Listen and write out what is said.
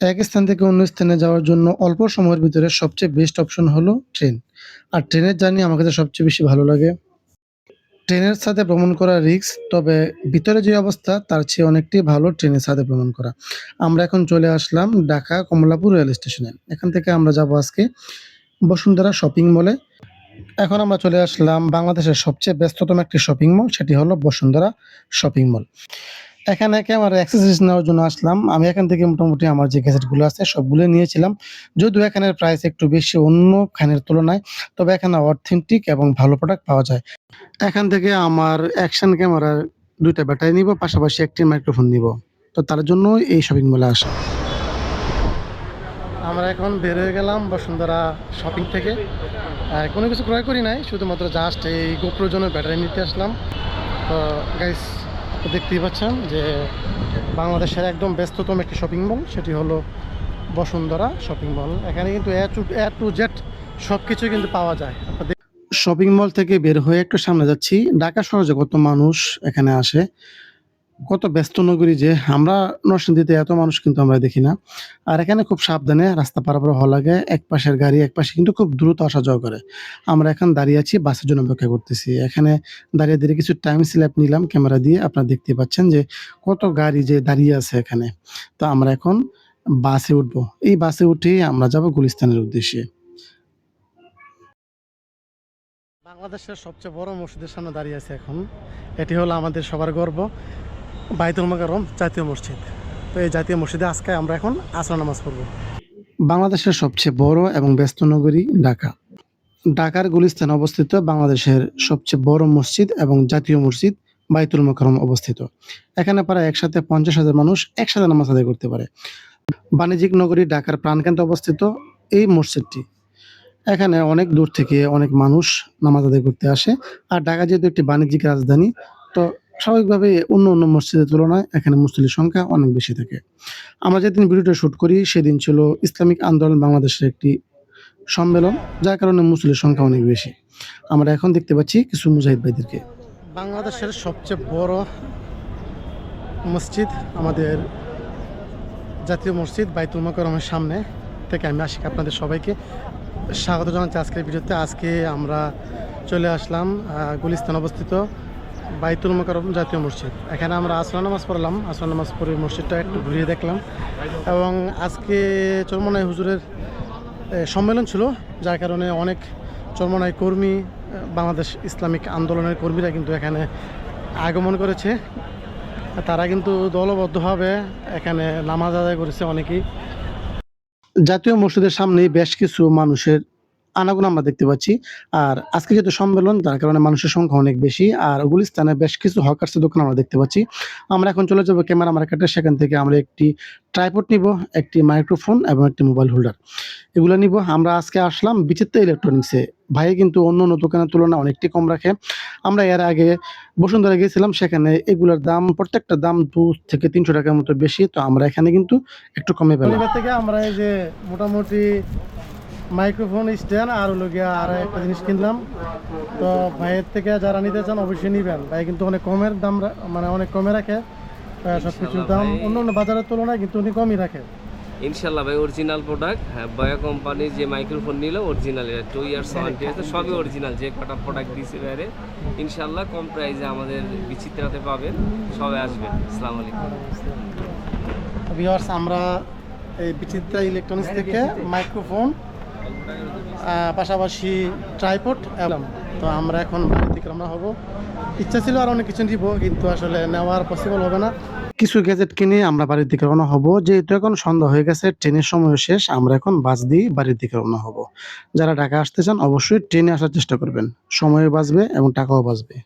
এক স্থান থেকে অন্য স্থানে যাওয়ার জন্য অল্প সময়ের ভিতরে সবচেয়ে বেস্ট অপশন হলো ট্রেন। আর ট্রেনের জার্নি আমার কাছে সবচেয়ে বেশি ভালো লাগে। ট্রেনের সাথে ভ্রমণ করা রিস্ক তবে ভিতরে যে অবস্থা, তার চেয়ে অনেকটাই ভালো ট্রেনের সাথে ভ্রমণ করা। আমরা এখন চলে আসলাম ঢাকা কমলাপুর রেল স্টেশনে। এখান থেকে আমরা যাব আজকে বসুন্ধরা শপিং মলে। এখন আমরা চলে আসলাম বাংলাদেশের সবচেয়ে ব্যস্ততম একটি শপিং মল, সেটি হলো বসুন্ধরা শপিং মল। এখানে ক্যামেরা অ্যাক্সেসরিজ নেওয়ার জন্য আসলাম। আমি এখান থেকে মোটামুটি আমার যে গ্যাজেটগুলো আছে, সবগুলো নিয়েছিলাম। যদিও এখানের প্রাইস একটু বেশি অন্য খানের তুলনায়, তবে এখানে অথেন্টিক এবং ভালো প্রোডাক্ট পাওয়া যায়। এখান থেকে আমার অ্যাকশন ক্যামেরার দুইটা ব্যাটারি নিব, পাশাপাশি একটি মাইক্রোফোন নিব। তো তার জন্য এই শপিং মলে আসা। আমরা এখন বের হয়ে গেলাম বসুন্ধরা শপিং থেকে। কোনো কিছু ক্রয় করি নাই, শুধুমাত্র জাস্ট এই গোপ্রোর জন্য ব্যাটারি নিতে আসলাম। তো গাইস দেখতেই পাচ্ছেন যে বাংলাদেশের একদম ব্যস্ততম একটি শপিং মল সেটি হলো বসুন্ধরা শপিং মল এখানে কিন্তু A to A to Z সব কিছু কিন্তু পাওয়া যায়। শপিং মল থেকে বের হয়ে একটু সামনে যাচ্ছি। ঢাকা শহরে কত মানুষ এখানে আসে কত ব্যস্ত নগরী যে আমরা নরসিংদীতে এত মানুষ কিন্তু আমরা দেখি না। আর এখানে খুব সাবধানে রাস্তা পারাপার হওয়া লাগে, এক পাশের গাড়ি এক পাশে কিন্তু খুব দ্রুত আসা যাওয়া করে। আমরা এখন দাঁড়িয়ে আছি বাসের জন্য অপেক্ষা করতেছি। এখানে দাঁড়িয়ে দাঁড়িয়ে কিছু টাইম স্ল্যাপ নিলাম ক্যামেরা দিয়ে, আপনারা দেখতে পাচ্ছেন যে কত গাড়ি যে দাঁড়িয়ে আছে এখানে। তো আমরা এখন বাসে উঠবো। এই বাসে উঠেই আমরা যাব গুলিস্তানের উদ্দেশ্যে। বাংলাদেশের সবচেয়ে বড় মসজিদের সামনে দাঁড়িয়ে আছে এখন। এটি হলো আমাদের সবার গর্ব। বাইতুল মাকারম জাতীয় মসজিদ। তো এই জাতীয় মসজিদে আজকে আমরা এখন আসর নামাজ পড়ব। বাংলাদেশের সবচেয়ে বড় এবং ব্যস্ত নগরী ঢাকা। ঢাকার গুলিস্তান অবস্থিত বাংলাদেশের সবচেয়ে বড় মসজিদ এবং জাতীয় মসজিদ বাইতুল মোকারম অবস্থিত। এখানে প্রায় একসাথে পঞ্চাশ হাজার মানুষ একসাথে নামাজ আদায় করতে পারে। বাণিজ্যিক নগরী ঢাকার প্রাণকেন্দ্রে অবস্থিত এই মসজিদটি। এখানে অনেক দূর থেকে অনেক মানুষ নামাজ আদায় করতে আসে। আর ঢাকা যেহেতু একটি বাণিজ্যিক রাজধানী, তো স্বাভাবিকভাবে অন্য অন্য মসজিদের তুলনায় এখানে মুসলিমের সংখ্যা অনেক বেশি থাকে। আমরা যেদিন ভিডিওটা শুট করি, সেদিন ছিল ইসলামিক আন্দোলন বাংলাদেশের একটি সম্মেলন, যার কারণে মুসলিমের সংখ্যা অনেক বেশি। আমরা এখন দেখতে পাচ্ছি কিছু মুজাহিদ ভাইদেরকে। বাংলাদেশের সবচেয়ে বড় মসজিদ আমাদের জাতীয় মসজিদ বাইতুল মোকারমের সামনে থেকে আমি আশিক আপনাদের সবাইকে স্বাগত জানাচ্ছি আজকের ভিডিওতে। আজকে আমরা চলে আসলাম গুলিস্তান অবস্থিত বাইতুল মোকারম জাতীয় মসজিদ। এখানে আমরা আসর নামাজ পড়লাম। আসর নামাজ পড়ে মসজিদটা একটু ঘুরিয়ে দেখলাম। এবং আজকে চরমনাই হুজুরের সম্মেলন ছিল, যার কারণে অনেক চরমনাই কর্মী বাংলাদেশ ইসলামিক আন্দোলনের কর্মীরা কিন্তু এখানে আগমন করেছে। তারা কিন্তু দলবদ্ধভাবে এখানে নামাজ আদায় করেছে অনেকেই। জাতীয় মসজিদের সামনে বেশ কিছু মানুষের আনাগোনা আমরা দেখতে পাচ্ছি। আর আজকে যেহেতু সম্মেলন যার কারণে মানুষের সংখ্যা অনেক বেশি। আর গুলিস্তানে বেশ কিছু হকার্সের দোকান আমরা দেখতে পাচ্ছি। আমরা এখন চলে যাব ক্যামেরা মার্কেটে। সেখান থেকে আমরা একটি ট্রাইপড নিব, একটি মাইক্রোফোন এবং একটি মোবাইল হোল্ডার এগুলো নিব। আমরা আজকে আসলাম বিচিত্র ইলেকট্রনিক্সে ভাই কিন্তু অন্য অন্য দোকানের তুলনায় অনেকটি কম রাখে। আমরা এর আগে বসুন্ধরা গিয়েছিলাম। সেখানে এগুলোর দাম, প্রত্যেকটা দাম দু থেকে তিনশো টাকার মতো বেশি। তো আমরা এখানে কিন্তু একটু কমে পেলাম। থেকে আমরা এই যে মোটামুটি মাইক্রোফোন স্ট্যান্ড আর হলো গিয়া আর একটা জিনিস কিনলাম। তো ভাইয়ের থেকে যারা নিতে চান অবশ্যই নিবেন। ভাই কিন্তু অনেক কমের দাম রা- মানে অনেক কমে রাখে। সব কিছুর দাম অন্য অন্য বাজারের তুলনায় কিন্তু উনি কমই রাখে। ইনশাল্লাহ ভাই অরিজিনাল প্রোডাক্ট হ্যাঁ বয়া কোম্পানির যে মাইক্রোফোন নিল অরিজিনাল এটা টু ইয়ার্স ওয়ারেন্টি আছে সবই অরিজিনাল যে কটা প্রোডাক্ট দিয়েছে বাইরে। ইনশাল্লাহ কম প্রাইসে আমাদের বিচিত্রাতে পাবেন সবাই আসবেন আসসালামু আলাইকুম। ভিওয়ার্স আমরা এই বিচিত্রা ইলেকট্রনিক্স থেকে মাইক্রোফোন পাশাপাশি ট্রাইপড এলাম তো আমরা এখন বাড়ি থেকে রওনা হব। ইচ্ছা ছিল আর অনেক কিছু নিব, কিন্তু আসলে নেওয়ার পসিবল হবে না। কিছু গ্যাজেট কিনে আমরা বাড়ির দিকে রওনা হব। যেহেতু এখন সন্ধ্যা হয়ে গেছে, ট্রেনের সময় শেষ, আমরা এখন বাস দিয়ে বাড়ির দিকে রওনা হব। যারা ঢাকা আসতে চান, অবশ্যই ট্রেনে আসার চেষ্টা করবেন। সময়ও বাঁচবে এবং টাকাও বাঁচবে।